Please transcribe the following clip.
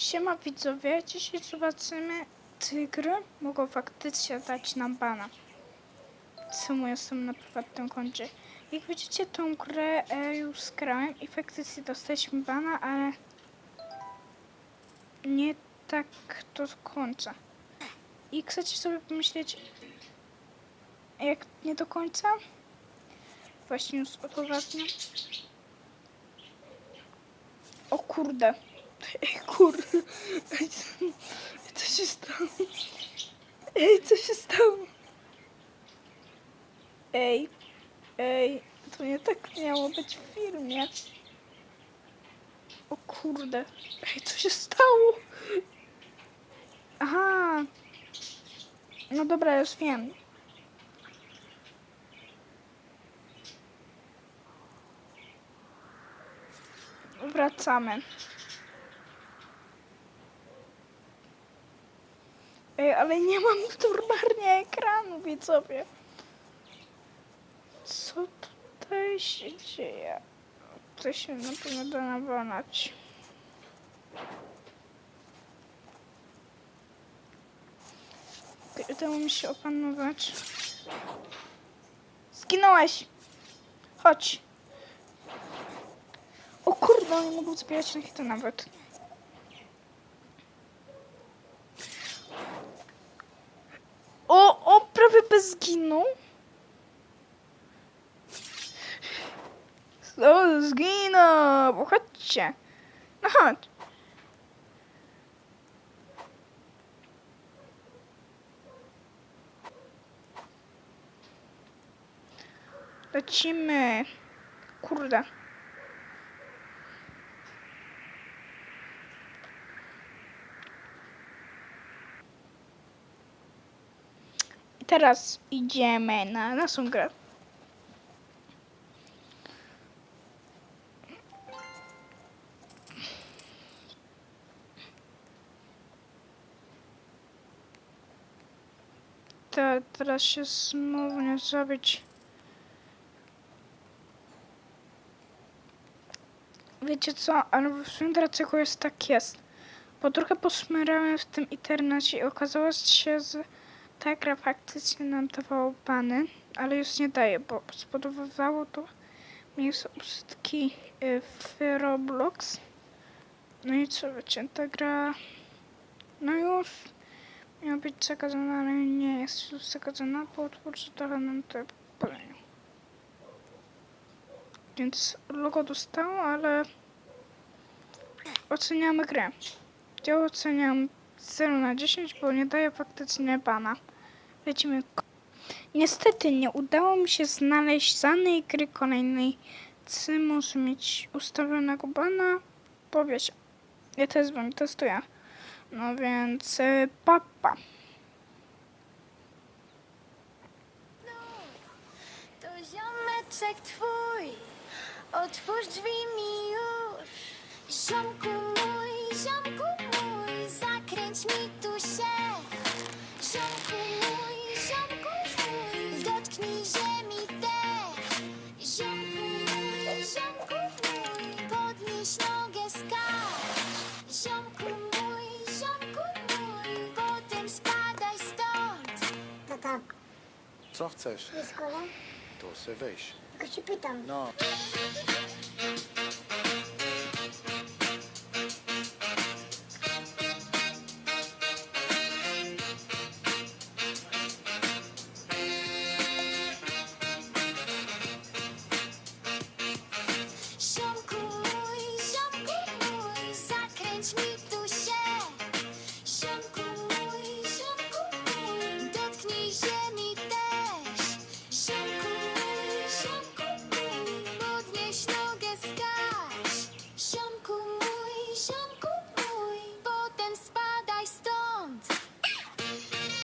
Siema widzowie, dzisiaj zobaczymy czy gry mogą faktycznie dać nam bana. Czemu jestem na prywatnym koncie. Jak widzicie tą grę e, już skrałem i faktycznie dostaliśmy bana, ale nie tak do końca. I chcecie sobie pomyśleć jak nie do końca? Właśnie już udowadniam. O kurde. Ej, kurde. Ej, co, się stało? Ej, co się stało? Ej, ej, to nie tak miało być w filmie. O kurde. Ej, co się stało? Aha. No dobra, już wiem. Wracamy. Ej, ale nie mam turbarnie ekranu, widzowie. Co tutaj się dzieje? To się na pewno da nawalać. Udało mi się opanować. Zginąłeś! Chodź. O kurde, oni mogą zbierać na hita nawet. O, o, prawie bez zginął. O, zginął, chodźcie. No chodź. Lecimy. Kurde. Teraz idziemy na naszą grę. Te, teraz się znowu nie zrobić. Wiecie co, ale w sumie dlaczego jest tak jest? Bo trochę posmyrałem w tym internecie i okazało się, że ta gra faktycznie nam dawała bany, ale już nie daje, bo spowodowało to miejsce użytki y, w Roblox. No i co wiecie, ta gra no już miała być zakazana, ale nie jest już zakazana, bo twórcy trochę nam to. Więc logo dostało, ale oceniamy grę. Ja oceniam 0 na 10, bo nie daje faktycznie bana. Lecimy. Niestety nie udało mi się znaleźć żadnej gry kolejnej, co może mieć ustawionego bana, bo wiecie, ja też z wami testuję. No więc e, papa. To ziomeczek twój, otwórz drzwi mi już. Ziomku mój, ziomku zakręć mi tu się. Ziomku mój, ziomku mój, dotknij ziemi też. Ziomku mój, ziomku mój, podnieś nogę skacz. Ziomku mój, ziomku mój, potem spadaj stąd. Tata, Co chcesz? jest kola? To se weź. Tylko się pytam. No,